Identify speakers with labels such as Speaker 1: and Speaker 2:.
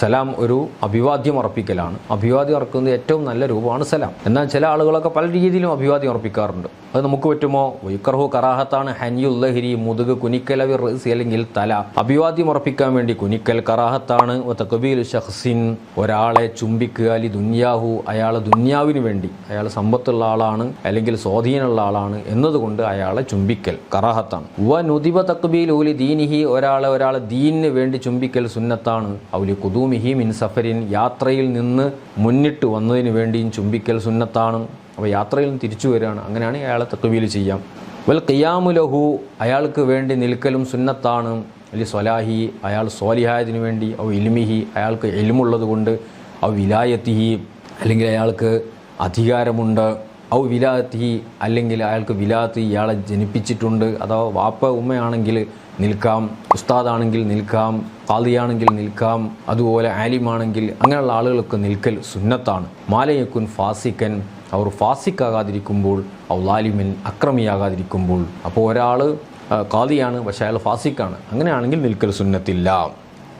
Speaker 1: സലാം ഒരു അഭിവാദ്യം അർപ്പിക്കലാണ്. അഭിവാദ്യം അർക്കുന്ന ഏറ്റവും നല്ല രൂപമാണ് സലാം. എന്നാൽ ചില ആളുകളൊക്കെ പല രീതിയിലും അഭിവാദ്യം അർപ്പിക്കാറുണ്ട്. അത് നമുക്ക് പറ്റുമോ? വൈക്കർഹു കറാഹത്താണ് ഹനിയുല്ലഹിരി മുതുക് കുനിക്കലവി റസി അല്ലെങ്കിൽ തല. അഭിവാദ്യം അർപ്പിക്കാൻ വേണ്ടി കുനിക്കൽ കറാഹത്താണ്. തകബീൽ ഷഹ്സിൻ ഒരാളെ ചുംബിക്കുക. അലി ദുന്യാഹു അയാളെ ദുന്യാവിന് വേണ്ടി. അയാൾ സമ്പത്തുള്ള ആളാണ് അല്ലെങ്കിൽ സ്വാധീനമുള്ള ആളാണ് എന്നതുകൊണ്ട് അയാളെ ചുംബിക്കൽ കറാഹത്താണ്. വ നുദിബ തക്ബീൽ ഊലി ദീനിഹി ഒരാളെ ഒരാളെ ദീനിന് വേണ്ടി ചുംബിക്കൽ സുന്നത്താണ്. ഔലി കുദൂമിഹി മിൻ സഫരിൻ യാത്രയിൽ നിന്ന് മുന്നിട്ട് വന്നതിന് വേണ്ടിയും ചുംബിക്കൽ സുന്നത്താണ്. അപ്പോൾ യാത്രയിൽ നിന്ന് തിരിച്ചു വരികയാണ്. അങ്ങനെയാണ് അയാളെ തക്കുവീൽ ചെയ്യാം. വൽ ഖിയാമുലഹു അയാൾക്ക് വേണ്ടി നിൽക്കലും സുന്നത്താണ്. അല്ലെ സ്വലാഹി അയാൾ സ്വാലിഹായതിനു വേണ്ടി ഔ ഇൽമിഹി അയാൾക്ക് എലുമുള്ളത് കൊണ്ട് ഔ വിലായത്തിഹി അല്ലെങ്കിൽ അയാൾക്ക് അധികാരമുണ്ട്. ഔ വിലാത്തി അല്ലെങ്കിൽ അയാൾക്ക് വിലാത്തി ഇയാളെ ജനിപ്പിച്ചിട്ടുണ്ട്. അഥവാ വാപ്പ ഉമ്മയാണെങ്കിൽ നിൽക്കാം ഉസ്താദാണെങ്കിൽ നിൽക്കാം കാതിയാണെങ്കിൽ നിൽക്കാം അതുപോലെ ആലിമാണെങ്കിൽ അങ്ങനെയുള്ള ആളുകളൊക്കെ നിൽക്കൽ സുന്നത്താണ്. മാലയക്കുൻ ഫാസിക്കൻ അവർ ഫാസിക്കാകാതിരിക്കുമ്പോൾ ഔ ലാലിമൻ അക്രമിയാകാതിരിക്കുമ്പോൾ. അപ്പോൾ ഒരാൾ കാതിയാണ് പക്ഷേ അയാൾ ഫാസിക്കാണ്. അങ്ങനെയാണെങ്കിൽ നിൽക്കൽ സുന്നത്തില്ല.